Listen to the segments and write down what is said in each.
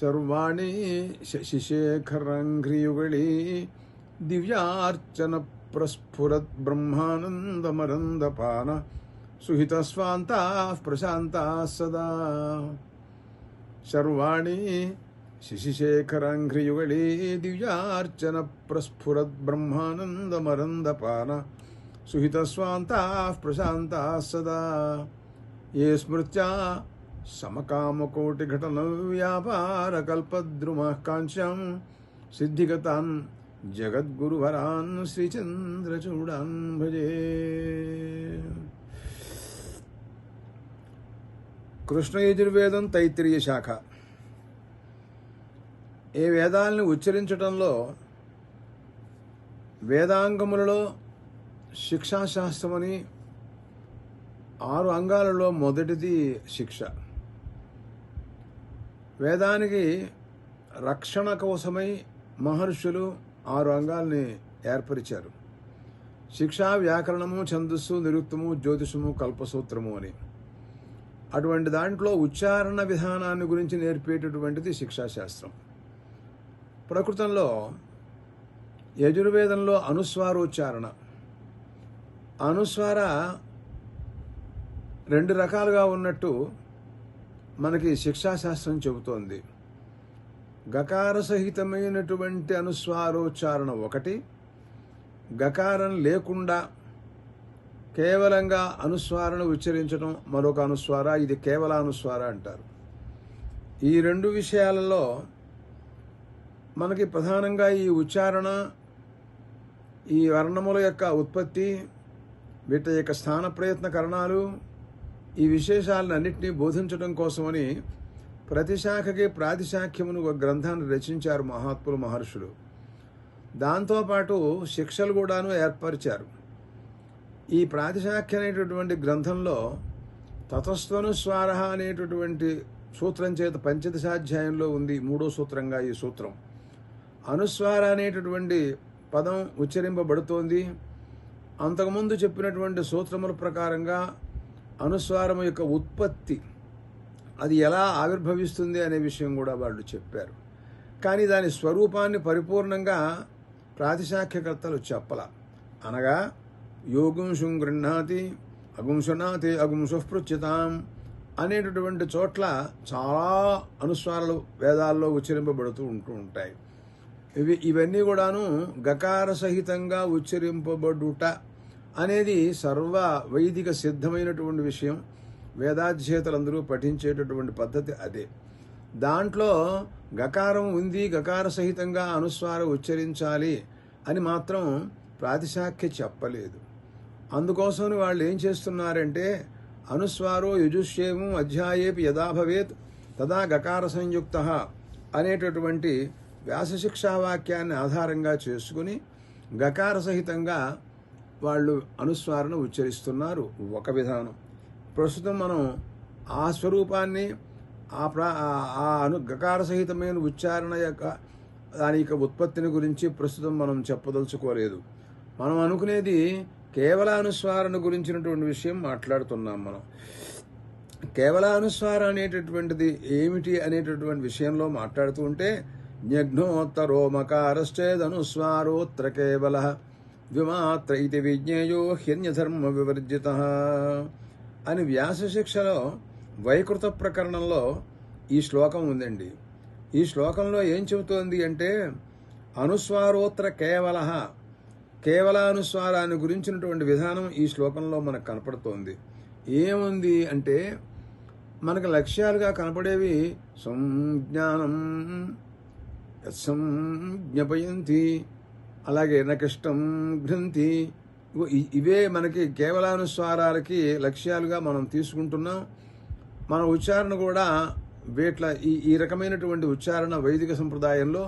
सर्वाणि शशिशेखराङ्घ्रियुगळी दिव्यार्चन प्रस्फुरत् ब्रह्मानन्दमरन्दपान सुहितस्वान्ताः प्रशान्ताः सदा। सर्वाणि शिशिशेखराङ्घ्रियुगळी दिव्यार्चन प्रस्फुरत् ब्रह्मानन्दमरन्दपान सुहितस्वान्ताः प्रशान्ताः सदा। ये स्मृत्या समकामकोटिघटनव्यापारकल्पद्रुमः काञ्च्यां सिद्धिगतान् जगद्गुरुवरान् श्रीचन्द्रचूडान् भजे కృష్ణయజుర్వేదం తైత్రీయ శాఖ ఈ వేదాలను ఉచ్చరించడంలో వేదాంగములలో శిక్షాశాస్త్రమని ఆరు అంగాలలో మొదటిది శిక్ష వేదానికి రక్షణ కోసమై మహర్షులు ఆరు అంగాల్ని ఏర్పరిచారు. శిక్ష వ్యాకరణము ఛందస్సు నిరుక్తము జ్యోతిషము కల్పసూత్రము అని. అటువంటి దాంట్లో ఉచ్చారణ విధానాన్ని గురించి నేర్పేటటువంటిది శిక్షాశాస్త్రం. ప్రకృతంలో యజుర్వేదంలో అనుస్వారోచ్చారణ. అనుస్వార రెండు రకాలుగా ఉన్నట్టు మనకి శిక్షాశాస్త్రం చెబుతోంది. గకార సహితమైనటువంటి అనుస్వారోచ్చారణ ఒకటి గకారం లేకుండా కేవలంగా అనుస్వారణ ఉచ్చరించడం మరొక అనుస్వార ఇది కేవల అనుస్వార అంటారు. ఈ రెండు విషయాలలో మనకి ప్రధానంగా ఈ ఉచ్చారణ ఈ వర్ణముల యొక్క ఉత్పత్తి వీటి యొక్క స్థాన ప్రయత్న కరణాలు ఈ విశేషాలన్నింటినీ బోధించడం కోసమని ప్రతి శాఖకి ప్రాతిశాఖ్యమును ఒక గ్రంథాన్ని రచించారు మహాత్ములు మహర్షులు. దాంతోపాటు శిక్షలు కూడాను ఏర్పరిచారు. ఈ ప్రాతిశాఖ్య అనేటటువంటి గ్రంథంలో తతస్వనుస్వార అనేటటువంటి సూత్రం చేత పంచదశాధ్యాయంలో ఉంది మూడో సూత్రంగా ఈ సూత్రం. అనుస్వార అనేటటువంటి పదం ఉచ్చరింపబడుతోంది. అంతకుముందు చెప్పినటువంటి సూత్రముల ప్రకారంగా అనుస్వారం యొక్క ఉత్పత్తి అది ఎలా ఆవిర్భవిస్తుంది అనే విషయం కూడా వాళ్ళు చెప్పారు. కానీ దాని స్వరూపాన్ని పరిపూర్ణంగా ప్రాతిశాఖ్యకర్తలు చెప్పల. అనగా యోగుంశుం గృహ్ణాతి అగుంశనాతి అగుంశుపృచ్యతాం అనేటటువంటి చోట్ల చాలా అనుస్వారాలు వేదాల్లో ఉచ్చరింపబడుతూ ఉంటూ ఉంటాయి. ఇవి ఇవన్నీ కూడాను గకార సహితంగా ఉచ్చరింపబడుట అనేది సర్వ వైదిక సిద్ధమైనటువంటి విషయం. వేదాధ్యేతలందరూ పఠించేటటువంటి పద్ధతి అదే. దాంట్లో గకారం ఉంది గకార సహితంగా అనుస్వార ఉచ్చరించాలి అని మాత్రం ప్రాతిశాఖ్య చెప్పలేదు. అందుకోసం వాళ్ళు ఏం చేస్తున్నారంటే అనుస్వారో యజుష్యేము అధ్యాయేపి యథాభవేత్ తదా గకార సంయుక్త అనేటటువంటి వ్యాసశిక్షావాక్యాన్ని ఆధారంగా చేసుకుని గకార సహితంగా వాళ్ళు అనుస్వారణ ఉచ్చరిస్తున్నారు. ఒక విధానం. ప్రస్తుతం మనం ఆ స్వరూపాన్ని ఆ ప్రా ఆ అను గకార సహితమైన ఉచ్చారణ యొక్క దాని యొక్క ఉత్పత్తిని గురించి ప్రస్తుతం మనం చెప్పదలుచుకోలేదు. మనం అనుకునేది కేవల అనుస్వారణ గురించినటువంటి విషయం మాట్లాడుతున్నాం మనం. కేవల అనుస్వార అనేటటువంటిది ఏమిటి అనేటటువంటి విషయంలో మాట్లాడుతూ ఉంటే జ్ఞఘ్నోత్తరోమకారశ్చేదనుస్వారోత్ర కేవల. ద్విమాత్ర ఇది విజ్ఞేయో హ్యన్యధర్మ వివర్జిత అని వ్యాసశిక్షలో వైకృత ప్రకరణంలో ఈ శ్లోకం ఉందండి. ఈ శ్లోకంలో ఏం చెబుతోంది అంటే అనుస్వారోత్ర కేవల కేవల అనుస్వారాన్ని గురించినటువంటి విధానం ఈ శ్లోకంలో మనకు కనపడుతోంది. ఏముంది అంటే మనకు లక్ష్యాలుగా కనపడేవి సంజ్ఞానం సంజ్ఞపయంతి అలాగే నకిష్టం గ్రంథి. ఇవే మనకి కేవలానుస్వారాలకి లక్ష్యాలుగా మనం తీసుకుంటున్నాం. మన ఉచ్చారణ కూడా వీట్ల ఈ ఈ రకమైనటువంటి ఉచ్చారణ వైదిక సంప్రదాయంలో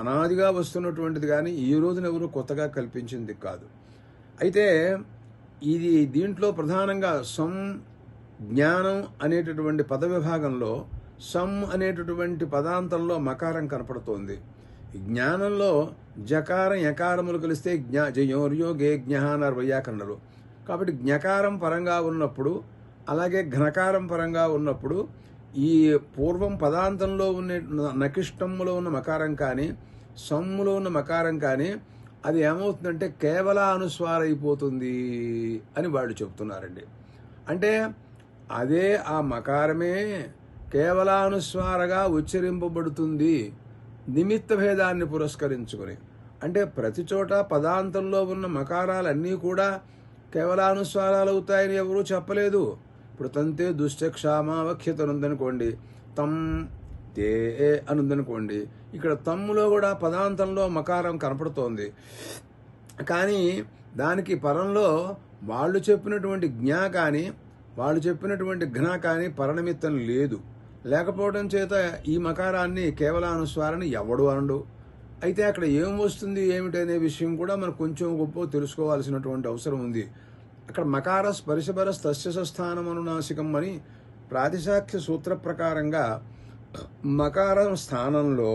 అనాదిగా వస్తున్నటువంటిది కానీ ఈ రోజున ఎవరు కొత్తగా కల్పించింది కాదు. అయితే ఇది దీంట్లో ప్రధానంగా సం జ్ఞానం అనేటటువంటి పద విభాగంలో సం అనేటటువంటి పదాంతంలో మకారం కనపడుతోంది. జ్ఞానంలో జకారం యకారములు కలిస్తే జ్ఞా జయోర్యోగే జ్ఞానార్ వైయాకరణలు కాబట్టి జ్ఞకారం పరంగా ఉన్నప్పుడు అలాగే ఘనకారం పరంగా ఉన్నప్పుడు ఈ పూర్వం పదాంతంలో ఉన్న నకిష్టమ్ములో ఉన్న మకారం కానీ సమ్ములో ఉన్న మకారం కానీ అది ఏమవుతుందంటే కేవల అనుస్వార అయిపోతుంది అని వాళ్ళు చెప్తున్నారండి. అంటే అదే ఆ మకారమే కేవలానుస్వారగా ఉచ్చరింపబడుతుంది నిమిత్త భేదాన్ని పురస్కరించుకుని. అంటే ప్రతి చోట పదాంతంలో ఉన్న మకారాలన్నీ కూడా కేవలానుస్వారాలు అవుతాయని ఎవరూ చెప్పలేదు. ఇప్పుడు తంతే దుశ్చక్షామావఖ్యత ఉందనుకోండి తమ్ తే ఏ అనుందనుకోండి. ఇక్కడ తమ్ములో కూడా పదాంతంలో మకారం కనపడుతోంది. కానీ దానికి పరంలో వాళ్ళు చెప్పినటువంటి జ్ఞా కానీ వాళ్ళు చెప్పినటువంటి ఘన కానీ పరనిమిత్తం లేదు. లేకపోవడం చేత ఈ మకారాన్ని కేవల అనుస్వారని ఎవడు అనడు. అయితే అక్కడ ఏం వస్తుంది ఏమిటి అనే విషయం కూడా మనకు కొంచెం గొప్ప తెలుసుకోవాల్సినటువంటి అవసరం ఉంది. అక్కడ మకారస్ స్పరిశపర తస్య స్థానం అనునాసికం అని ప్రాతిశాఖ్య సూత్ర ప్రకారంగా మకారం స్థానంలో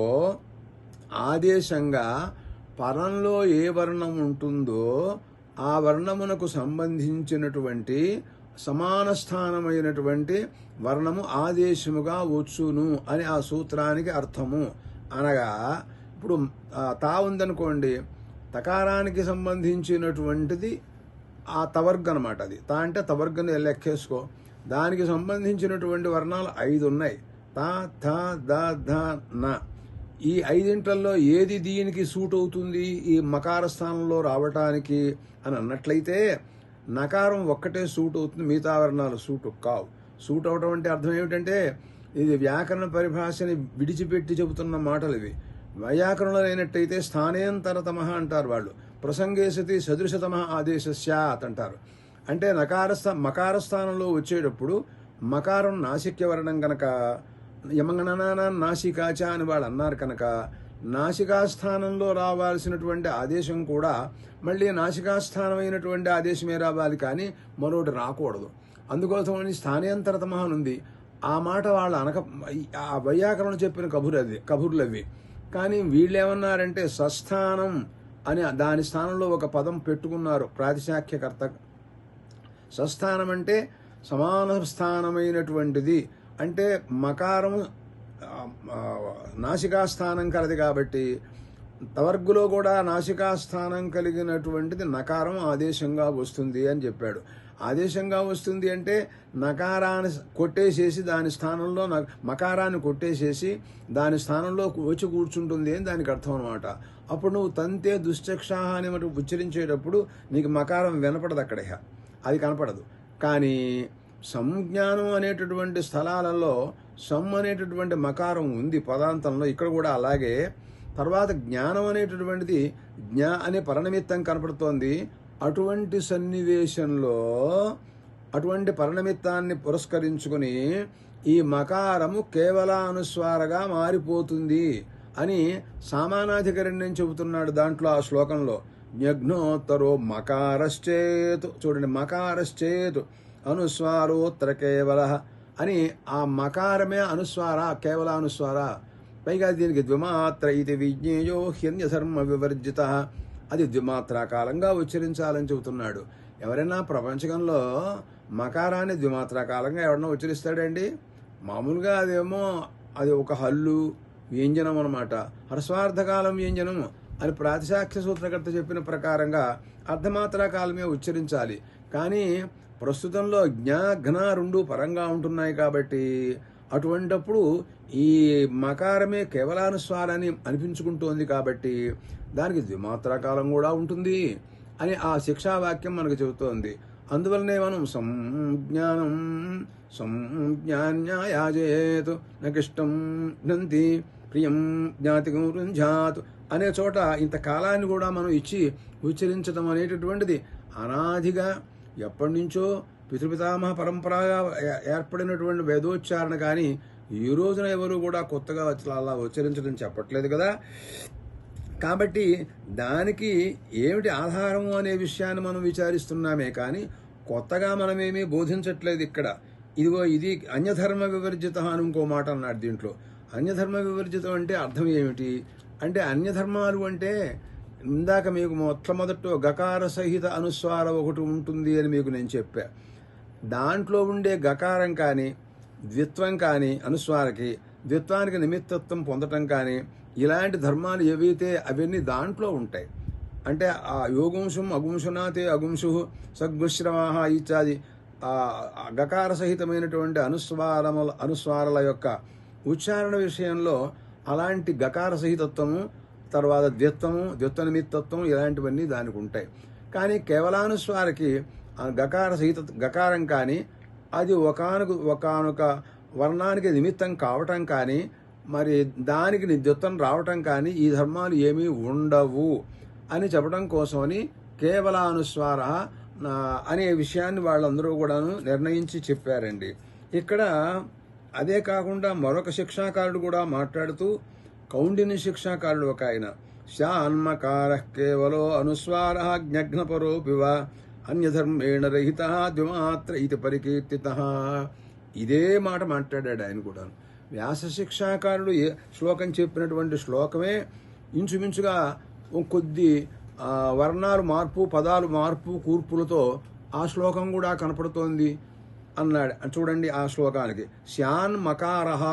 ఆదేశంగా పరంలో ఏ వర్ణం ఉంటుందో ఆ వర్ణమునకు సంబంధించినటువంటి సమాన స్థానమైనటువంటి వర్ణము ఆదేశముగా వచ్చును అని ఆ సూత్రానికి అర్థము. అనగా ఇప్పుడు తా ఉందనుకోండి తకారానికి సంబంధించినటువంటిది ఆ తవర్గ అనమాట అది. తా అంటే తవర్గను లెక్కేసుకో? దానికి సంబంధించినటువంటి వర్ణాలు ఐదు ఉన్నాయి. తా థ ద ధ న. ఈ ఐదింట్లలో ఏది దీనికి సూట్ అవుతుంది ఈ మకార స్థానంలో రావటానికి అని అన్నట్లయితే నకారం ఒక్కటే సూట్ అవుతుంది మిగతా వర్ణాలు సూట్ కావు. సూట్ అవటం అంటే అర్థం ఏమిటంటే ఇది వ్యాకరణ పరిభాషని విడిచిపెట్టి చెబుతున్న మాటలు ఇవి. వైయాకరణలో అయినట్టయితే స్థానేంతరతమ అంటారు వాళ్ళు. ప్రసంగేసతి సదృశతమ ఆదేశస్యాత్ అంటారు. అంటే నకారస్థ మకార స్థానంలో వచ్చేటప్పుడు మకారం నాసిక్య వర్ణం గనక యమంగణనా నాసికాచ అని వాళ్ళు అన్నారు కనుక నాసికాస్థానంలో రావాల్సినటువంటి ఆదేశం కూడా మళ్ళీ నాసికాస్థానమైనటువంటి ఆదేశమే రావాలి కానీ మరొకటి రాకూడదు. అందుకోసమని స్థానేంతరతమ అని ఉంది. ఆ మాట వాళ్ళు అనక ఆ వైయాకరణ చెప్పిన కబురు అది కబుర్లు అవి కానీ వీళ్ళేమన్నారంటే సస్థానం అని దాని స్థానంలో ఒక పదం పెట్టుకున్నారు ప్రాతిశాఖ్యకర్త. సస్థానం అంటే సమాన స్థానమైనటువంటిది అంటే మకారము నాసికాస్థానం కలది కాబట్టి తవర్గులో కూడా నాసికాస్థానం కలిగినటువంటిది నకారం ఆదేశంగా వస్తుంది అని చెప్పాడు. ఆదేశంగా వస్తుంది అంటే నకారాన్ని కొట్టేసేసి దాని స్థానంలో న- మకారాన్ని కొట్టేసేసి దాని స్థానంలో వచ్చి కూర్చుంటుంది అని దానికి అర్థం అనమాట అప్పుడు నువ్వు తంతే దుశ్చక్షాహ అని ఉచ్చరించేటప్పుడు నీకు మకారం వినపడదు అక్కడ అది కనపడదు. కానీ సంజ్ఞానం అనేటటువంటి స్థలాలలో సమ్ అనేటటువంటి మకారం ఉంది పదాంతంలో. ఇక్కడ కూడా అలాగే తర్వాత జ్ఞానం అనేటటువంటిది జ్ఞా అనే పరనిమిత్తం కనపడుతోంది. అటువంటి సన్నివేశంలో అటువంటి పరణమిత్తాన్ని పురస్కరించుకుని ఈ మకారము కేవలానుస్వారగా మారిపోతుంది అని సామానాధికరణ్యం చెబుతున్నాడు దాంట్లో ఆ శ్లోకంలో? జ్ఞోత్తరో మకారశ్చేతు. చూడండి మకారశ్చేతు. అనుస్వారోత్తర కేవల. అని ఆ మకారమే అనుస్వార కేవల అనుస్వార. పైగా దీనికి ద్విమాత్ర ఇది విజ్ఞేయో హిర్ణ్యధర్మ వివర్జిత. అది ద్విమాత్రాకాలంగా ఉచ్చరించాలని చెబుతున్నాడు. ఎవరైనా ప్రపంచకంలో మకారాన్ని ద్విమాత్రాకాలంగా ఎవరన్నా ఉచ్చరిస్తాడండి? మామూలుగా అదేమో అది ఒక హల్లు వ్యంజనం అనమాట హర్స్వార్థకాలం వ్యంజనం అని ప్రాతిశాఖ్య సూత్రకర్త చెప్పిన ప్రకారంగా అర్ధమాత్రా కాలమే ఉచ్చరించాలి. కానీ ప్రస్తుతంలో జ్ఞా ఘన రెండు పరంగా ఉంటున్నాయి కాబట్టి అటువంటప్పుడు ఈ మకారమే కేవలానుస్వారాన్ని అనిపించుకుంటోంది కాబట్టి దానికి ద్విమాత్రాకాలం కూడా ఉంటుంది అని ఆ శిక్షావాక్యం మనకు చెబుతోంది. అందువలనే మనం సంజ్ఞానం సంజ్ఞాన్యాయాజేతు నకిష్టం నంది ప్రియం జ్ఞాతి రుంఝాత్ అనే చోట ఇంత కాలాన్ని కూడా మనం ఇచ్చి ఉచ్చరించడం అనేటటువంటిది అనాదిగా ఎప్పటి నుంచో పితృపితామహ పరంపరగా ఏ- ఏర్పడినటువంటి వేదోచ్చారణ కానీ ఈ రోజున ఎవరు కూడా కొత్తగా వచ్చి అలా ఉచ్చరించడం చెప్పట్లేదు కదా. కాబట్టి దానికి ఏమిటి ఆధారము అనే విషయాన్ని మనం విచారిస్తున్నామే కానీ కొత్తగా మనమేమీ బోధించట్లేదు ఇక్కడ. ఇదిగో ఇది అన్యధర్మ వివర్జిత అని ఇంకో మాట అన్నాడు దీంట్లో. అన్యధర్మ వివర్జితం అంటే అర్థం ఏమిటి? అంటే అన్యధర్మాలు అంటే ఇందాక మీకు మొట్టమొదట గకార సహిత అనుస్వారం ఒకటి ఉంటుంది అని మీకు నేను చెప్పా. దాంట్లో ఉండే గకారం కానీ ద్విత్వం కానీ అనుస్వారకి ద్విత్వానికి నిమిత్తత్వం పొందటం కానీ ఇలాంటి ధర్మాలు ఏవైతే అవన్నీ దాంట్లో ఉంటాయి. అంటే ఆ యోగుంశం అగుంశునాతే అగుంశు సగ్గుశ్రవాహ ఇత్యాది ఆ గకార సహితమైనటువంటి అనుస్వారముల అనుస్వారాల యొక్క ఉచ్చారణ విషయంలో అలాంటి గకార సహితత్వము తర్వాత ద్విత్వము ద్విత్వ నిమిత్తత్వం ఇలాంటివన్నీ దానికి ఉంటాయి. కానీ కేవలానుస్వారికి ఆ గకార సహిత గకారం కానీ అది ఒకనొక ఒకానొక వర్ణానికి నిమిత్తం కావటం కానీ మరి దానికి నిద్యుత్వం రావటం కానీ ఈ ధర్మాలు ఏమీ ఉండవు అని చెప్పడం కోసమని కేవలానుస్వార అనే విషయాన్ని వాళ్ళందరూ కూడాను నిర్ణయించి చెప్పారండి. ఇక్కడ అదే కాకుండా మరొక శిక్షాకారుడు కూడా మాట్లాడుతూ కౌండిని శిక్షాకారుడు ఒక ఆయన. శాన్మకార కేవలో అనుస్వార జ్ఞఘ్నపరోపివ అన్యధర్మేణ రహిత ద్విమాత్ర ఇది పరికీర్తిత. ఇదే మాట మాట్లాడాడు ఆయన కూడా. వ్యాస శిక్షాకారుడు ఏ శ్లోకం చెప్పినటువంటి శ్లోకమే ఇంచుమించుగా కొద్ది వర్ణాలు మార్పు పదాలు మార్పు కూర్పులతో ఆ శ్లోకం కూడా కనపడుతోంది అన్నాడు. చూడండి ఆ శ్లోకానికి. శాన్ మకారహ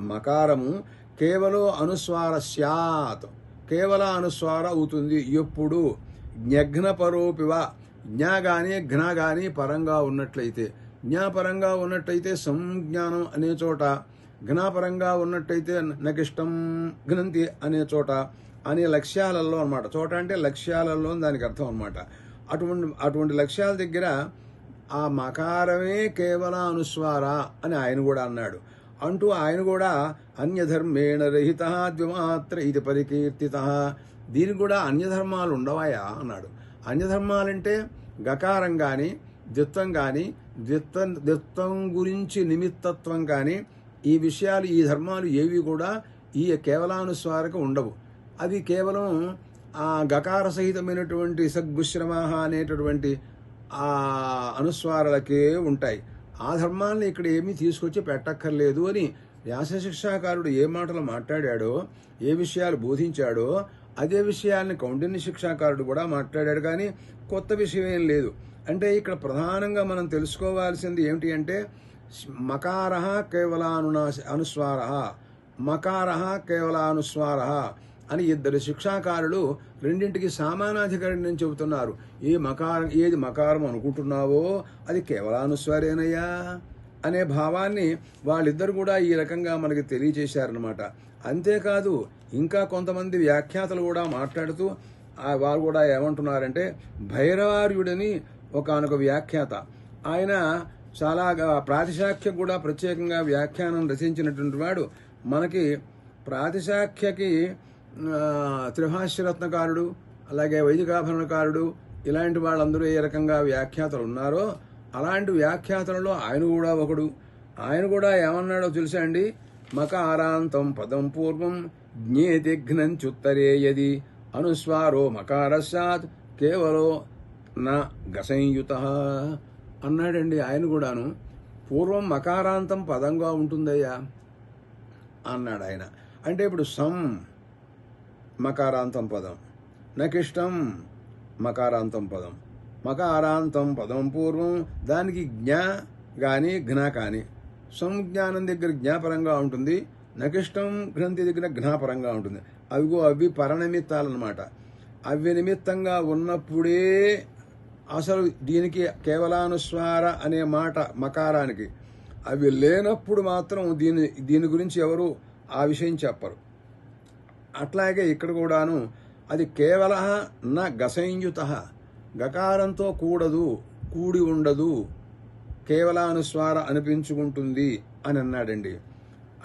మకారము కేవలం అనుస్వార స్యాత్. కేవల అనుస్వార అవుతుంది. ఎప్పుడు? జ్ఞఘ్న పరోపివ జ్ఞా గాని ఘ్న గాని పరంగా ఉన్నట్లయితే. జ్ఞాపరంగా ఉన్నట్టయితే సంజ్ఞానం అనే చోట. ఘనాపరంగా ఉన్నట్టయితే నకిష్టం ఘ్నంతి అనే చోట. అనే లక్ష్యాలలో అనమాట చోట అంటే లక్ష్యాలలో దానికి అర్థం అన్నమాట. అటువంటి అటువంటి లక్ష్యాల దగ్గర ఆ మకారమే కేవల అనుస్వార అని ఆయన కూడా అన్నాడు. అంటూ ఆయన కూడా అన్యధర్మేణ రహిత ద్విమాత్ర ఇది పరికీర్తిత. దీనికి కూడా అన్యధర్మాలు ఉండవాయా? అన్నాడు. అన్యధర్మాలంటే గకారం కానీ ద్విత్వం కానీ ద్విత్వం ద్విత్వం గురించి నిమిత్తత్వం కానీ ఈ విషయాలు ఈ ధర్మాలు ఏవి కూడా ఈ కేవలానుస్వారకు ఉండవు. అవి కేవలం ఆ గకార సహితమైనటువంటి సగ్గుశ్రమాహ అనేటటువంటి ఆ అనుస్వారాలకే ఉంటాయి. ఆ ధర్మాలను ఇక్కడ ఏమీ తీసుకొచ్చి పెట్టక్కర్లేదు అని వ్యాసశిక్షాకారుడు ఏ మాటలు మాట్లాడాడో ఏ విషయాలు బోధించాడో అదే విషయాల్ని కౌండిన్య శిక్షాకారుడు కూడా మాట్లాడాడు కానీ కొత్త విషయం ఏం లేదు. అంటే ఇక్కడ ప్రధానంగా మనం తెలుసుకోవాల్సింది ఏమిటి అంటే మకార కేవలానునా అనుస్వార. మకార కేవలానుస్వార. అని ఇద్దరు శిక్షాకారులు రెండింటికి సమానాధికారిని చెబుతున్నారు. ఏ మకారం ఏది మకారం అనుకుంటున్నావో అది కేవలానుస్వారేనయ్యా అనే భావాన్ని వాళ్ళిద్దరు కూడా ఈ రకంగా మనకి తెలియజేశారనమాట అంతేకాదు ఇంకా కొంతమంది వ్యాఖ్యాతలు కూడా మాట్లాడుతూ వారు కూడా ఏమంటున్నారంటే భైరవార్యుడని ఒకనొక వ్యాఖ్యాత. ఆయన చాలా ప్రాతిశాఖ్య కూడా ప్రత్యేకంగా వ్యాఖ్యానం రచించినటువంటి వాడు. మనకి ప్రాతిశాఖ్యకి త్రిభాష్యరత్నకారుడు అలాగే వైదికాభరణకారుడు ఇలాంటి వాళ్ళందరూ ఏ రకంగా వ్యాఖ్యాతలు ఉన్నారో అలాంటి వ్యాఖ్యాతలలో ఆయన కూడా ఒకడు. ఆయన కూడా ఏమన్నాడో తెలుసా అండి? మకారాంతం పదం పూర్వం జ్ఞేతిఘ్నంచుత్తరే యది అనుస్వారో మకారశాత్ కేవలో నా గసంయుత. అన్నాడండి ఆయన కూడాను. పూర్వం మకారాంతం పదంగా ఉంటుందయ్యా అన్నాడు ఆయన అంటే ఇప్పుడు సం మకారాంతం పదం. నకిష్టం మకారాంతం పదం. మకారాంతం పదం పూర్వం దానికి జ్ఞ గాని ఘ్న కాని. సంజ్ఞానం దగ్గర జ్ఞాపరంగా ఉంటుంది. నకిష్టం గ్రంథి దగ్గర ఘ్నాపరంగా ఉంటుంది. అవిగో అవి పరనిమిత్తాలన్నమాట. అవి నిమిత్తంగా ఉన్నప్పుడే అసలు దీనికి కేవలానుస్వార అనే మాట మకారానికి. అవి లేనప్పుడు మాత్రం దీని దీని గురించి ఎవరు ఆ విషయం చెప్పరు. అట్లాగే ఇక్కడ కూడాను అది కేవల న గసంయుత. గకారంతో కూడదు కూడి ఉండదు కేవలానుస్వార అనిపించుకుంటుంది అని అన్నాడండి.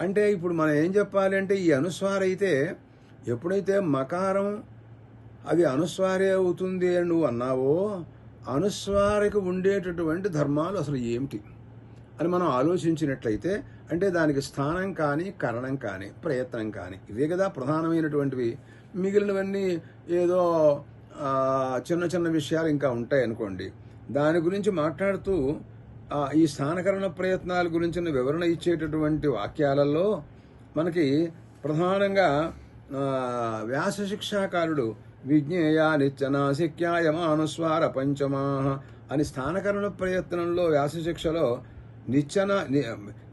అంటే ఇప్పుడు మనం ఏం చెప్పాలి అంటే ఈ అనుస్వార అయితే ఎప్పుడైతే మకారం అది అనుస్వారే అవుతుంది అని నువ్వు అన్నావో అనుస్వారకు ఉండేటటువంటి ధర్మాలు అసలు ఏమిటి అని మనం ఆలోచించినట్లయితే అంటే దానికి స్థానం కానీ కరణం కానీ ప్రయత్నం కానీ ఇవే కదా ప్రధానమైనటువంటివి. మిగిలినవన్నీ ఏదో చిన్న చిన్న విషయాలు ఇంకా ఉంటాయి అనుకోండి దాని గురించి మాట్లాడుతూ ఈ స్థానకరణ ప్రయత్నాల గురించిన వివరణ ఇచ్చేటటువంటి వాక్యాలలో మనకి ప్రధానంగా వ్యాస శిక్షాకారుడు విజ్ఞేయ నిత్యనాశిక్యాయమానుస్వార పంచమా అని స్థానకరణ ప్రయత్నంలో వ్యాస శిక్షలో నిచ్చన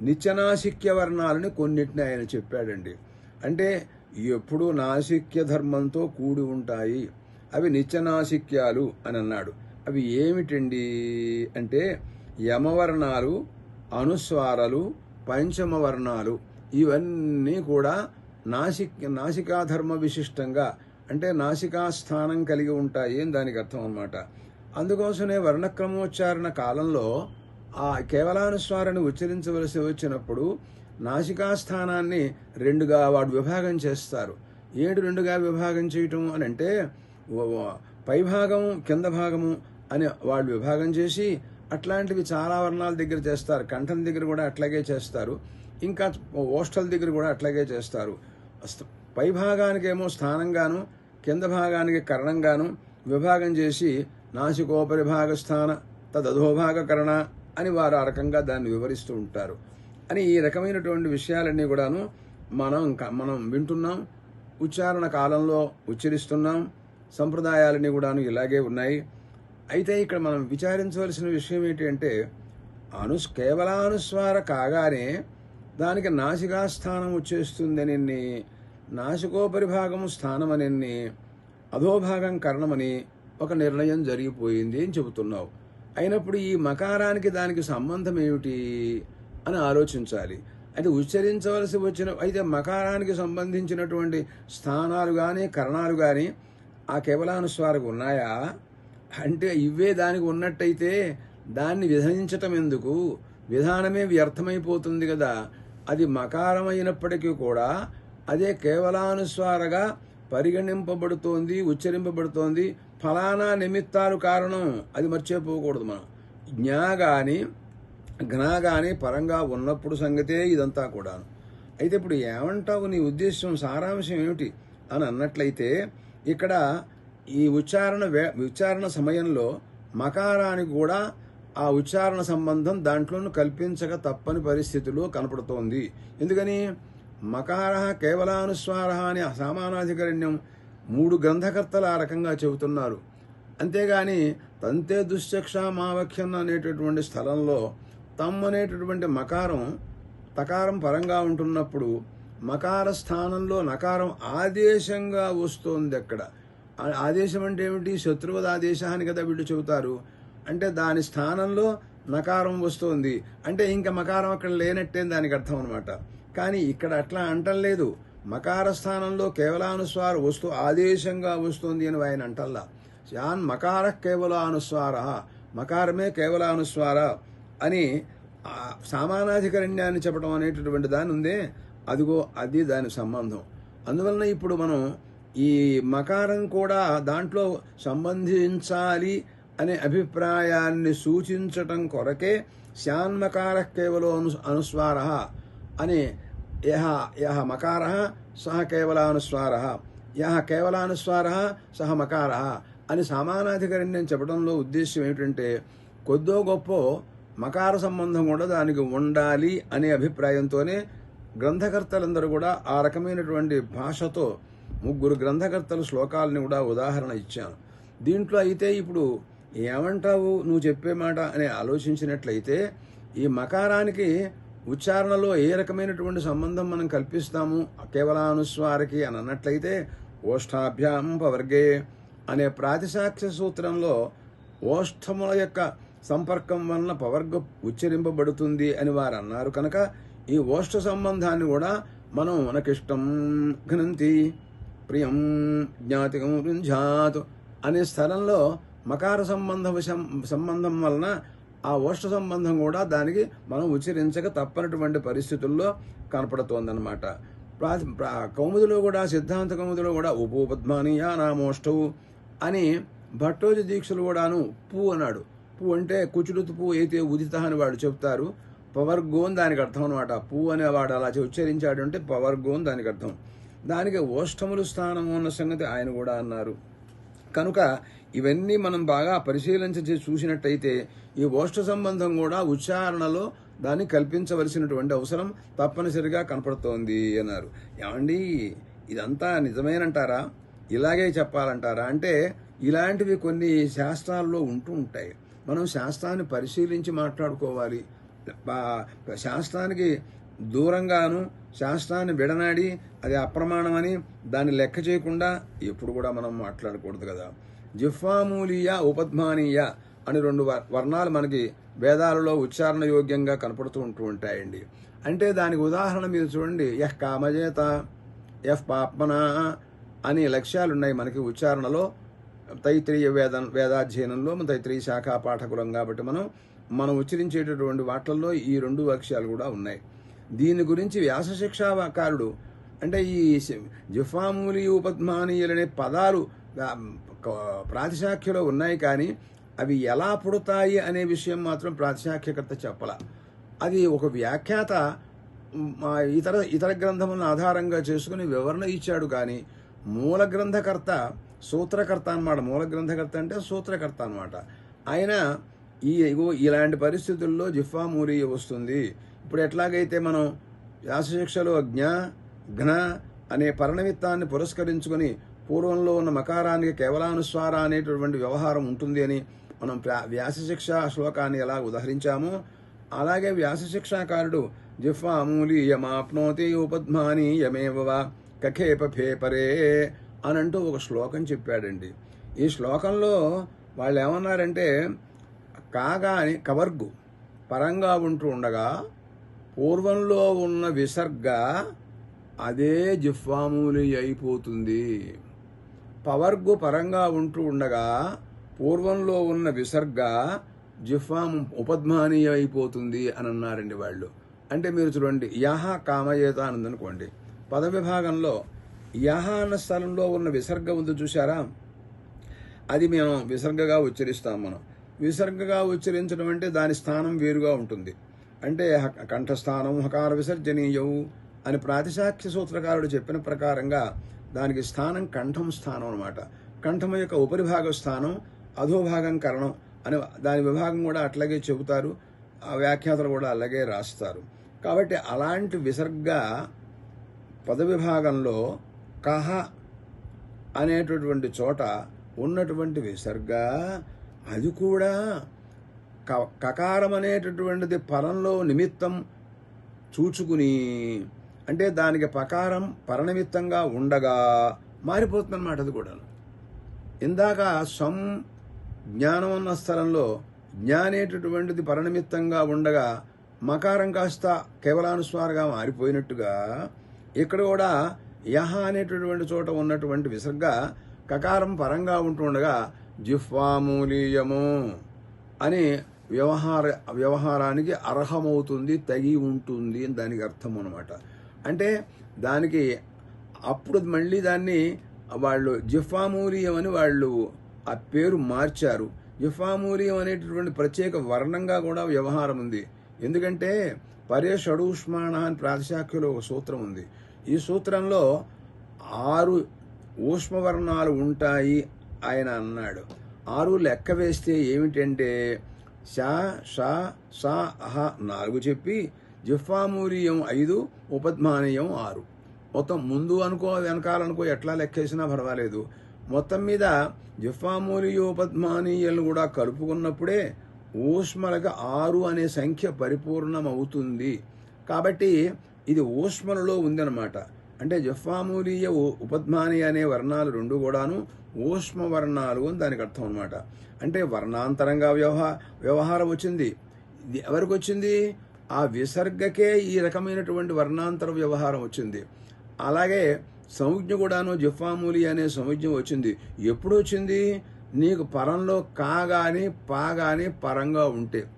నిచ్చనాశిక్య వర్ణాలని కొన్నిటిని ఆయన చెప్పాడండి. అంటే ఎప్పుడు నాసిక్య ధర్మంతో కూడి ఉంటాయి. అవి నిత్యనాసిక్యాలు అని అన్నాడు. అవి ఏమిటండి? అంటే యమవర్ణాలు అనుస్వారాలు పంచమ వర్ణాలు ఇవన్నీ కూడా నాసిక్ నాసికాధర్మ విశిష్టంగా అంటే నాసికాస్థానం కలిగి ఉంటాయి అని దానికి అర్థం అన్నమాట. అందుకోసమే వర్ణక్రమోచ్చారణ కాలంలో ఆ కేవలానుస్వారాన్ని ఉచ్చరించవలసి వచ్చినప్పుడు నాసికా స్థానాన్ని రెండుగా వాడు విభాగం చేస్తారు. ఏడు రెండుగా విభాగం చేయటం అని అంటే పైభాగము కింద భాగము అని వాళ్ళు విభాగం చేసి అట్లాంటివి చాలా వర్ణాల దగ్గర చేస్తారు. కంఠం దగ్గర కూడా అట్లాగే చేస్తారు. ఇంకా ఓస్టల్ దగ్గర కూడా అట్లాగే చేస్తారు. అస్త- పై భాగానికేమో స్థానంగాను కింద భాగానికి కరణంగాను విభాగం చేసి నాసికోపరి భాగ స్థాన తదధోభాగ కరణ అని వారు ఆ రకంగా దాన్ని వివరిస్తూ ఉంటారు. అని ఈ రకమైనటువంటి విషయాలన్నీ కూడాను మనం మనం వింటున్నాం ఉచ్చారణ కాలంలో ఉచ్చరిస్తున్నాం సంప్రదాయాలన్నీ కూడాను ఇలాగే ఉన్నాయి. అయితే ఇక్కడ మనం విచారించవలసిన విషయం ఏంటంటే అను కేవలానుస్వార కాగానే దానికి నాసికా స్థానం వచ్చేస్తుందని నాసికోపరి భాగము స్థానమని అధోభాగం కరణమని ఒక నిర్ణయం జరిగిపోయింది అని చెబుతున్నావు. అయినప్పుడు ఈ మకారానికి దానికి సంబంధం ఏమిటి అని ఆలోచించాలి. అయితే ఉచ్చరించవలసి వచ్చిన అయితే మకారానికి సంబంధించినటువంటి స్థానాలు కానీ కరణాలు కానీ ఆ కేవలానుస్వారకు ఉన్నాయా? అంటే ఇవే దానికి ఉన్నట్టయితే దాన్ని విధించటం ఎందుకు? విధానమే వ్యర్థమైపోతుంది కదా. అది మకారమైనప్పటికీ కూడా అదే కేవలానుస్వారగా పరిగణింపబడుతోంది ఉచ్చరింపబడుతోంది ఫలానా నిమిత్తాలు కారణం అది మర్చిపోకూడదు మనం. జ్ఞా కానీ జ్ఞా కానీ పరంగా ఉన్నప్పుడు సంగతే ఇదంతా కూడాను. అయితే ఇప్పుడు ఏమంటావు నీ ఉద్దేశం సారాంశం ఏమిటి? అని అన్నట్లయితే ఇక్కడ ఈ ఉచ్చారణ ఉచ్చారణ సమయంలో మకారానికి కూడా ఆ ఉచ్చారణ సంబంధం దాంట్లోనూ కల్పించక తప్పని పరిస్థితిలో కనపడుతోంది. ఎందుకని? మకార కేవలానుస్వార అని సామానాధికరణ్యం మూడు గ్రంథకర్తలు ఆ రకంగా చెబుతున్నారు. అంతేగాని తంతే దుశ్చక్ష మావఖ్యన్న అనేటటువంటి స్థలంలో తమ్ అనేటటువంటి మకారం తకారం పరంగా ఉంటున్నప్పుడు మకార స్థానంలో నకారం ఆదేశంగా వస్తోంది అక్కడ. ఆదేశం అంటే ఏమిటి? శత్రువద ఆదేశాన్ని కదా వీళ్ళు చెబుతారు. అంటే దాని స్థానంలో నకారం వస్తోంది. అంటే ఇంకా మకారం అక్కడ లేనట్టే దానికి అర్థం అనమాట కానీ ఇక్కడ అట్లా అంటం లేదు. మకార స్థానంలో కేవలానుస్వార వస్తూ ఆదేశంగా వస్తుంది అని ఆయన అంటల్లా. యాన్ మకార కేవలానుస్వార మకారమే కేవలానుస్వార అని సామానాధికరణ్యాన్ని చెప్పడం అనేటటువంటి దాని ఉందే అదిగో అది దాని సంబంధం. అందువలన ఇప్పుడు మనం ఈ మకారం కూడా దాంట్లో సంబంధించాలి అనే అభిప్రాయాన్ని సూచించటం కొరకే శాన్మకార కేవలం అను అనుస్వార అని యహ యహ మకార సహ కేవలానుస్వార. యహ కేవలానుస్వార సహ మకార. అని సమానాధికరణ్యం చెప్పడంలో ఉద్దేశ్యం ఏమిటంటే కొద్దో గొప్ప మకార సంబంధం కూడా దానికి ఉండాలి అనే అభిప్రాయంతోనే గ్రంథకర్తలందరూ కూడా ఆ రకమైనటువంటి భాషతో ముగ్గురు గ్రంథకర్తల శ్లోకాలని కూడా ఉదాహరణ ఇచ్చాను దీంట్లో అయితే ఇప్పుడు ఏమంటావు నువ్వు చెప్పే మాట అని ఆలోచించినట్లయితే ఈ మకారానికి ఉచ్చారణలో ఏ రకమైనటువంటి సంబంధం మనం కల్పిస్తాము? కేవలానుస్వారకి అని అన్నట్లయితే ఓష్ఠాభ్యాం పవర్గే అనే ప్రాతిసాక్ష్య సూత్రంలో ఓష్ఠముల యొక్క సంపర్కం వలన పవర్గ ఉచ్చరింపబడుతుంది అని వారు అన్నారు. కనుక ఈ ఓష్ఠ సంబంధాన్ని కూడా మనం మనకిష్టం ఘనంతి ప్రియం జ్ఞాతికం రుంఝాత్ అనే స్థలంలో మకార సంబంధ సంబంధం వలన ఆ ఓష్ట సంబంధం కూడా దానికి మనం ఉచ్చరించక తప్పనటువంటి పరిస్థితుల్లో కనపడుతోందనమాట ప్రా- కౌముదిలో కూడా సిద్ధాంత కౌముదిలో కూడా ఉపోపద్మానీయా నామోష్టవు అని భట్టోజి దీక్షలు కూడాను పూ అన్నాడు. పూ అంటే కుచుడుతు పూ అయితే ఉదిత అని వాడు చెప్తారు. పవర్గోన్ దానికి అర్థం అనమాట పూ అనే వాడు అలా ఉచ్చరించాడు అంటే పవర్గోన్ దానికి అర్థం. దానికి ఓష్టములు స్థానం ఉన్న సంగతి ఆయన కూడా అన్నారు. కనుక ఇవన్నీ మనం బాగా పరిశీలించి చూసినట్టయితే ఈ ఓష్ట సంబంధం కూడా ఉచ్చారణలో దాన్ని కల్పించవలసినటువంటి అవసరం తప్పనిసరిగా కనపడుతోంది అన్నారు. ఏమండి ఇదంతా నిజమేనంటారా? ఇలాగే చెప్పాలంటారా? అంటే ఇలాంటివి కొన్ని శాస్త్రాల్లో ఉంటూ ఉంటాయి. మనం శాస్త్రాన్ని పరిశీలించి మాట్లాడుకోవాలి. శాస్త్రానికి దూరంగాను శాస్త్రాన్ని విడనాడి అది అప్రమాణమని దాన్ని లెక్క చేయకుండా ఎప్పుడు కూడా మనం మాట్లాడకూడదు కదా. జిఫ్వామూలీయ ఉపద్మానీయ అని రెండు వర్ణాలు మనకి వేదాలలో ఉచ్చారణ యోగ్యంగా కనపడుతూ ఉంటూ ఉంటాయండి. అంటే దానికి ఉదాహరణ మీరు చూడండి. యహ్ కామజేత ఎఫ్ పాప్మన అనే లక్ష్యాలు ఉన్నాయి మనకి ఉచ్చారణలో. తైత్రీయ వేద వేదాధ్యయనంలో మన తైత్రీయ శాఖ పాఠకులం కాబట్టి మనం మనం ఉచ్చరించేటటువంటి వాటిల్లో ఈ రెండు లక్ష్యాలు కూడా ఉన్నాయి. దీని గురించి వ్యాస శిక్షాకారుడు అంటే ఈ జిఫామూలి ఉపద్మానీయులనే పదాలు ప్రాతిశాఖ్యలో ఉన్నాయి కానీ అవి ఎలా పుడతాయి అనే విషయం మాత్రం ప్రాతిశాఖ్యకర్త చెప్పల. అది ఒక వ్యాఖ్యాత ఇతర ఇతర గ్రంథములను ఆధారంగా చేసుకుని వివరణ ఇచ్చాడు కానీ మూల గ్రంథకర్త సూత్రకర్త అన్నమాట. మూల గ్రంథకర్త అంటే సూత్రకర్త అన్నమాట. ఆయన ఈ ఇలాంటి పరిస్థితుల్లో జిఫామూరి వస్తుంది. ఇప్పుడు ఎట్లాగైతే మనం వ్యాసశిక్షలో జ్ఞ ఘ్న అనే పరణవిత్తాన్ని పురస్కరించుకొని పూర్వంలో ఉన్న మకారానికి కేవలానుస్వార అనేటటువంటి వ్యవహారం ఉంటుంది అని మనం వ్యాసశిక్ష శ్లోకాన్ని ఎలా ఉదహరించామో అలాగే వ్యాసశిక్షాకారుడు జిఫ్వామూలి యమాప్నోతి ఉపద్మాని యమేవ కఖేప ఫేపరే అని అంటూ ఒక శ్లోకం చెప్పాడండి. ఈ శ్లోకంలో వాళ్ళు ఏమన్నారంటే కాగా అని కవర్గు పరంగా ఉంటూ ఉండగా పూర్వంలో ఉన్న విసర్గ అదే జిఫ్వామూలి అయిపోతుంది. పవర్గు పరంగా ఉంటూ ఉండగా పూర్వంలో ఉన్న విసర్గ జిఫాం ఉపద్మాని అయిపోతుంది అని అన్నారండి వాళ్ళు. అంటే మీరు చూడండి యహ కామయేత అని ఉందనుకోండి పద విభాగంలో యహ అన్న స్థలంలో ఉన్న విసర్గ ఉంది చూసారా అది మేము విసర్గగా ఉచ్చరిస్తాం మనం. విసర్గగా ఉచ్చరించడం అంటే దాని స్థానం వేరుగా ఉంటుంది. అంటే హ- కంఠస్థానం హకార విసర్జనీయవు అని ప్రాతిశాఖ్య సూత్రకారుడు చెప్పిన ప్రకారంగా దానికి స్థానం కంఠం స్థానం అనమాట కంఠం యొక్క ఉపరిభాగ స్థానం అధోభాగం కరణం అని దాని విభాగం కూడా అట్లాగే చెబుతారు. ఆ వ్యాఖ్యాతలు కూడా అలాగే రాస్తారు. కాబట్టి అలాంటి విసర్గ పద విభాగంలో కహ అనేటటువంటి చోట ఉన్నటువంటి విసర్గ అది కూడా క- కకారం అనేటటువంటిది పరంలో నిమిత్తం చూచుకుని అంటే దానికి పకారం పరణమిత్తంగా ఉండగా మారిపోతుందన్నమాట అది కూడా ఇందాక సం జ్ఞానం అన్న స్థలంలో జ్ఞానేటటువంటిది పరణమిత్తంగా ఉండగా మకారం కాస్త కేవలానుస్వారగా మారిపోయినట్టుగా ఇక్కడ కూడా యహ అనేటటువంటి చోట ఉన్నటువంటి విసర్గ కకారం పరంగా ఉంటుండగా జిహ్వామూలీయము అని వ్యవహార వ్యవహారానికి అర్హమవుతుంది తగి ఉంటుంది అని దానికి అర్థం అనమాట అంటే దానికి అప్పుడు మళ్ళీ దాన్ని వాళ్ళు జిఫామూలియం అని వాళ్ళు ఆ పేరు మార్చారు. జిఫామూలియం అనేటటువంటి ప్రత్యేక వర్ణంగా కూడా వ్యవహారం ఉంది. ఎందుకంటే పరే షడూష్మాణ అని ప్రాతిశాఖ్యలో ఒక సూత్రం ఉంది. ఈ సూత్రంలో ఆరు ఊష్మవర్ణాలు ఉంటాయి ఆయన అన్నాడు. ఆరు లెక్క వేస్తే ఏమిటంటే షా షా సా అహ నాలుగు చెప్పి జిఫామూరియం ఐదు ఉపద్మానీయం ఆరు. మొత్తం ముందు అనుకో వెనకాలనుకో ఎట్లా లెక్కేసినా పర్వాలేదు. మొత్తం మీద జిఫామూలియోపద్మానీయులను కూడా కలుపుకున్నప్పుడే ఊష్మలకు ఆరు అనే సంఖ్య పరిపూర్ణమవుతుంది. కాబట్టి ఇది ఊష్మలలో ఉందన్నమాట. అంటే జఫామూలీయ ఉపద్మాని అనే వర్ణాలు రెండు కూడాను ఊష్మ వర్ణాలు అని దానికి అర్థం అనమాట అంటే వర్ణాంతరంగా వ్యవహార వ్యవహారం వచ్చింది. ఇది ఎవరికి వచ్చింది? ఆ విసర్గకే ఈ రకమైనటువంటి వర్ణాంతర వ్యవహారం వచ్చింది. అలాగే సంజ్ఞ కూడాను జిఫామూలి అనే సంజ్ఞ వచ్చింది. ఎప్పుడు వచ్చింది? నీకు పరంలో కాగాని పాగాని పరంగా ఉంటే.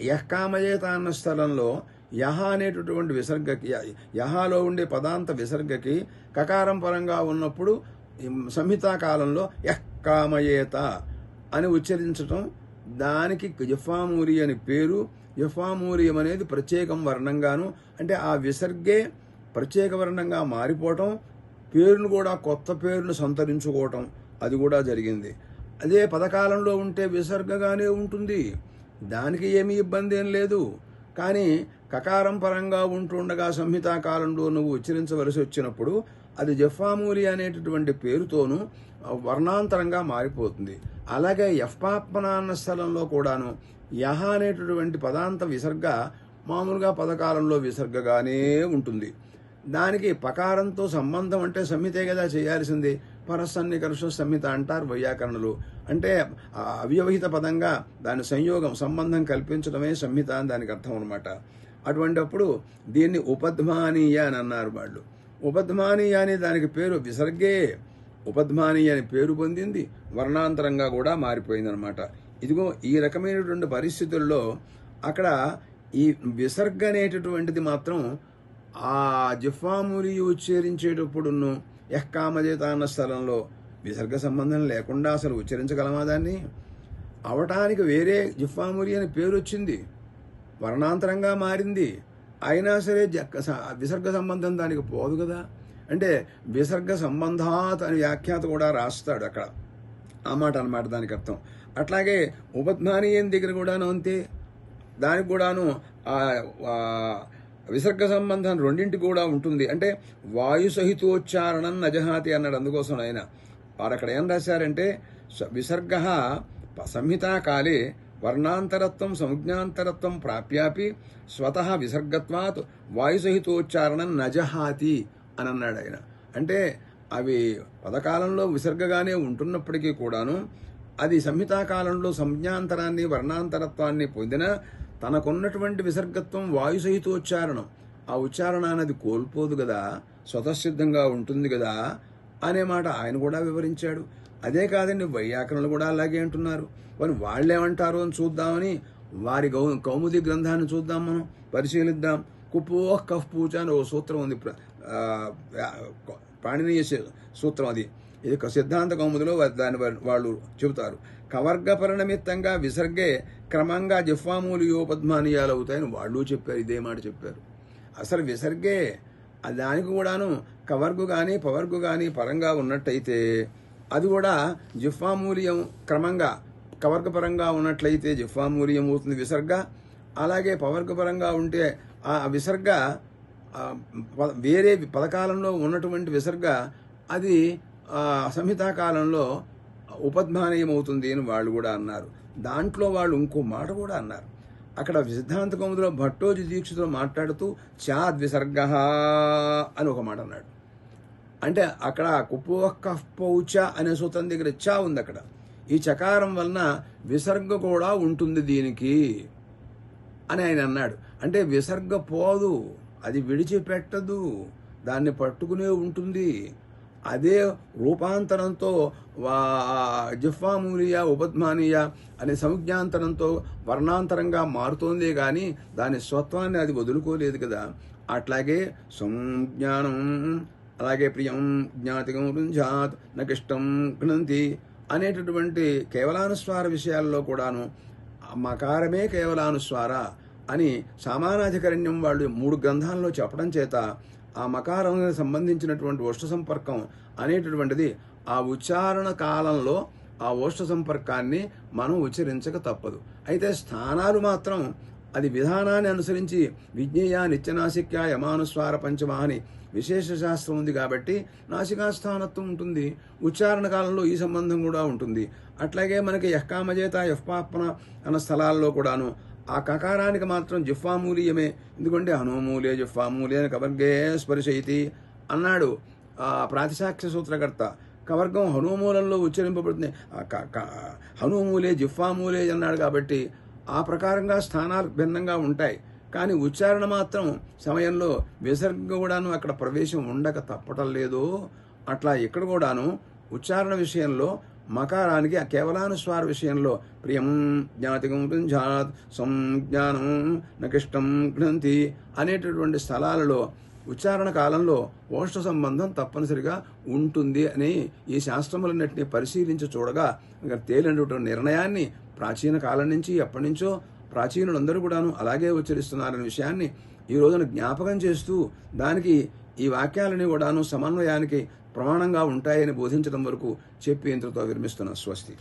యహ్కామయేత అన్న స్థలంలో యహ అనేటటువంటి విసర్గకి యహాలో ఉండే పదాంత విసర్గకి కకారం పరంగా ఉన్నప్పుడు ఈ సంహితా కాలంలో యహ్కామయేత అని ఉచ్చరించటం దానికి జిఫామూరి అని పేరు జఫామూరియం అనేది ప్రత్యేకం వర్ణంగాను అంటే ఆ విసర్గే ప్రత్యేక వర్ణంగా మారిపోవటం పేరును కూడా కొత్త పేరును సంతరించుకోవటం అది కూడా జరిగింది. అదే పదకాలంలో ఉంటే విసర్గగానే ఉంటుంది. దానికి ఏమీ ఇబ్బంది ఏం లేదు. కానీ కకారం పరంగా ఉంటుండగా సంహితా కాలంలో నువ్వు ఉచ్చరించవలసి వచ్చినప్పుడు అది జఫామూలి అనేటటువంటి పేరుతోనూ వర్ణాంతరంగా మారిపోతుంది. అలాగే యఫ్పాప్మనాన్న స్థలంలో కూడాను యహ అనేటటువంటి పదాంత విసర్గ మామూలుగా పదకాలంలో విసర్గగానే ఉంటుంది. దానికి పకారంతో సంబంధం అంటే సంహితే కదా చేయాల్సింది. పరసన్నికర్ష సంహిత అంటారు వైయాకరణలు. అంటే అవ్యవహిత పదంగా దాని సంయోగం సంబంధం కల్పించడమే సంహిత అని దానికి అర్థం అనమాట అటువంటప్పుడు దీన్ని ఉపద్మానీయ అని అన్నారు వాళ్ళు. ఉపద్మానీయ అనే దానికి పేరు విసర్గే. ఉపద్మానీయ అని పేరు పొందింది. వర్ణాంతరంగా కూడా మారిపోయిందనమాట ఇదిగో ఈ రకమైనటువంటి పరిస్థితుల్లో అక్కడ ఈ విసర్గ అనేటటువంటిది మాత్రం ఆ జిఫామురి ఉచ్చరించేటప్పుడును యహ్కామజేత అన్న స్థలంలో విసర్గ సంబంధం లేకుండా అసలు ఉచ్చరించగలమా దాన్ని? అవటానికి వేరే జిఫామురి అని పేరు వచ్చింది వర్ణాంతరంగా మారింది. అయినా సరే విసర్గ సంబంధం దానికి పోదు కదా. అంటే విసర్గ సంబంధాత్ అని వ్యాఖ్యాత కూడా రాస్తాడు అక్కడ. ఆ మాట అన్నమాట దానికి అర్థం అట్లాగే ఉపధ్మానీయం దగ్గర కూడాను అంతే. దానికి కూడాను విసర్గ సంబంధం రెండింటి కూడా ఉంటుంది. అంటే వాయు సహితోచ్చారణం నజహాతి అన్నాడు అందుకోసం ఆయన. వారు అక్కడ ఏం రాశారంటే స- విసర్గ సంహితాకాలే వర్ణాంతరత్వం సంజ్ఞాంతరత్వం ప్రాప్యాపి స్వతః విసర్గత్వాత్ వాయుసహితోచ్చారణం నజహాతి అని అన్నాడు ఆయన. అంటే అవి పదకాలంలో విసర్గగానే ఉంటున్నప్పటికీ కూడాను అది సంహితాకాలంలో సంజ్ఞాంతరాన్ని వర్ణాంతరత్వాన్ని పొందిన తనకున్నటువంటి విసర్గత్వం వాయుసహితోచ్చారణం ఆ ఉచ్చారణ అనేది కోల్పోదు కదా స్వతసిద్ధంగా ఉంటుంది కదా అనే మాట ఆయన కూడా వివరించాడు. అదే కాదండి వైయాకరణలు కూడా అలాగే అంటున్నారు. మరి వాళ్ళేమంటారు అని చూద్దామని వారి గౌ కౌముది గ్రంథాన్ని చూద్దాం మనం పరిశీలిద్దాం. కుపోహ్ కఫ్ పూజ అని ఓ సూత్రం ఉంది. ప్ర- పాణినీయ సూత్రం అది. ఇది ఒక సిద్ధాంత కౌముదిలో దాని వాళ్ళు చెబుతారు. కవర్గ పరిణమిత్తంగా విసర్గే క్రమంగా జిఫ్వామూలియోపద్మానీయాలు అవుతాయని వాళ్ళు చెప్పారు ఇదే మాట చెప్పారు. అసలు విసర్గే దానికి కూడాను కవర్గు కానీ పవర్గు కానీ పరంగా ఉన్నట్టయితే అది కూడా జిఫ్వామూల్యం క్రమంగా కవర్గ పరంగా ఉన్నట్లయితే జిఫ్వామూల్యం అవుతుంది విసర్గ. అలాగే పవర్గ పరంగా ఉంటే ఆ విసర్గ ప- వేరే పదకాలంలో ఉన్నటువంటి విసర్గ అది సంహితాకాలంలో ఉపద్మానీయం అవుతుంది అని వాళ్ళు కూడా అన్నారు. దాంట్లో వాళ్ళు ఇంకో మాట కూడా అన్నారు. అక్కడ సిద్ధాంత కౌముదిలో భట్టోజి దీక్షతో మాట్లాడుతూ చాద్విసర్గ అని ఒక మాట అన్నాడు. అంటే అక్కడ కుపోకౌచ అనే సూత్రం దగ్గర చా ఉంది అక్కడ. ఈ చకారం వలన విసర్గ కూడా ఉంటుంది దీనికి అని ఆయన అన్నాడు. అంటే విసర్గ పోదు అది విడిచిపెట్టదు దాన్ని పట్టుకునే ఉంటుంది అదే రూపాంతరంతో వా- జిహ్వామూలియ ఉపద్మానీయ అనే సంజ్ఞాంతరంతో వర్ణాంతరంగా మారుతోందే కానీ దాని స్వత్వాన్ని అది వదులుకోలేదు కదా. అట్లాగే సంజ్ఞానం అలాగే ప్రియం జ్ఞాతికం రుంజాత్ నకిష్టం గృణంతి అనేటటువంటి కేవలానుస్వార విషయాల్లో కూడాను మకారమే కేవలానుస్వార అని సామానాధికరణ్యం వాళ్ళు మూడు గ్రంథాల్లో చెప్పడం చేత ఆ మకారం సంబంధించినటువంటి ఓష్ట సంపర్కం అనేటటువంటిది ఆ ఉచ్చారణ కాలంలో ఆ ఓష్ట సంపర్కాన్ని మనం ఉచ్చరించక తప్పదు. అయితే స్థానాలు మాత్రం అది విధానాన్ని అనుసరించి విజ్ఞేయ నిత్యనాసిక్య యమానుస్వార పంచమ అని విశేష శాస్త్రం ఉంది కాబట్టి నాసికాస్థానత్వం ఉంటుంది. ఉచ్చారణ కాలంలో ఈ సంబంధం కూడా ఉంటుంది. అట్లాగే మనకి యహ్కామజేత యహ్పాపన అన్న స్థలాల్లో కూడాను ఆ కకారానికి మాత్రం జిఫ్వామూలీయమే ఎందుకంటే హనుమూలే జిఫ్వామూలే అని కవర్గే స్పరిశయితి అన్నాడు ఆ ప్రాతిసాక్ష్య సూత్రకర్త. కవర్గం హనుమూలంలో ఉచ్చరింపబడుతుంది. ఆ క- హనుమూలే జిఫ్వామూలే అన్నాడు కాబట్టి ఆ ప్రకారంగా స్థానాలు భిన్నంగా ఉంటాయి. కానీ ఉచ్చారణ మాత్రం సమయంలో విసర్గ కూడాను అక్కడ ప్రవేశం ఉండక తప్పటం లేదు. అట్లా ఇక్కడ కూడాను ఉచ్చారణ విషయంలో మకారానికి ఆ కేవలానుస్వార విషయంలో ప్రియం జ్ఞాతికం పుంజాత్ సంజ్ఞానం నకిష్టం గ్రంథి అనేటటువంటి స్థలాలలో ఉచ్చారణ కాలంలో ఓష్ట సంబంధం తప్పనిసరిగా ఉంటుంది అని ఈ శాస్త్రములన్నింటినీ పరిశీలించి చూడగా తేలినటువంటి నిర్ణయాన్ని ప్రాచీన కాలం నుంచి ఎప్పటి నుంచో ప్రాచీనులందరూ కూడాను అలాగే ఉచ్చరిస్తున్నారనే విషయాన్ని ఈ రోజున జ్ఞాపకం చేస్తూ దానికి ఈ వాక్యాలని కూడాను సమన్వయానికి ప్రమాణంగా ఉంటాయని బోధించడం వరకు చెప్పి ఇంతతో విరమిస్తున్న స్వస్తి.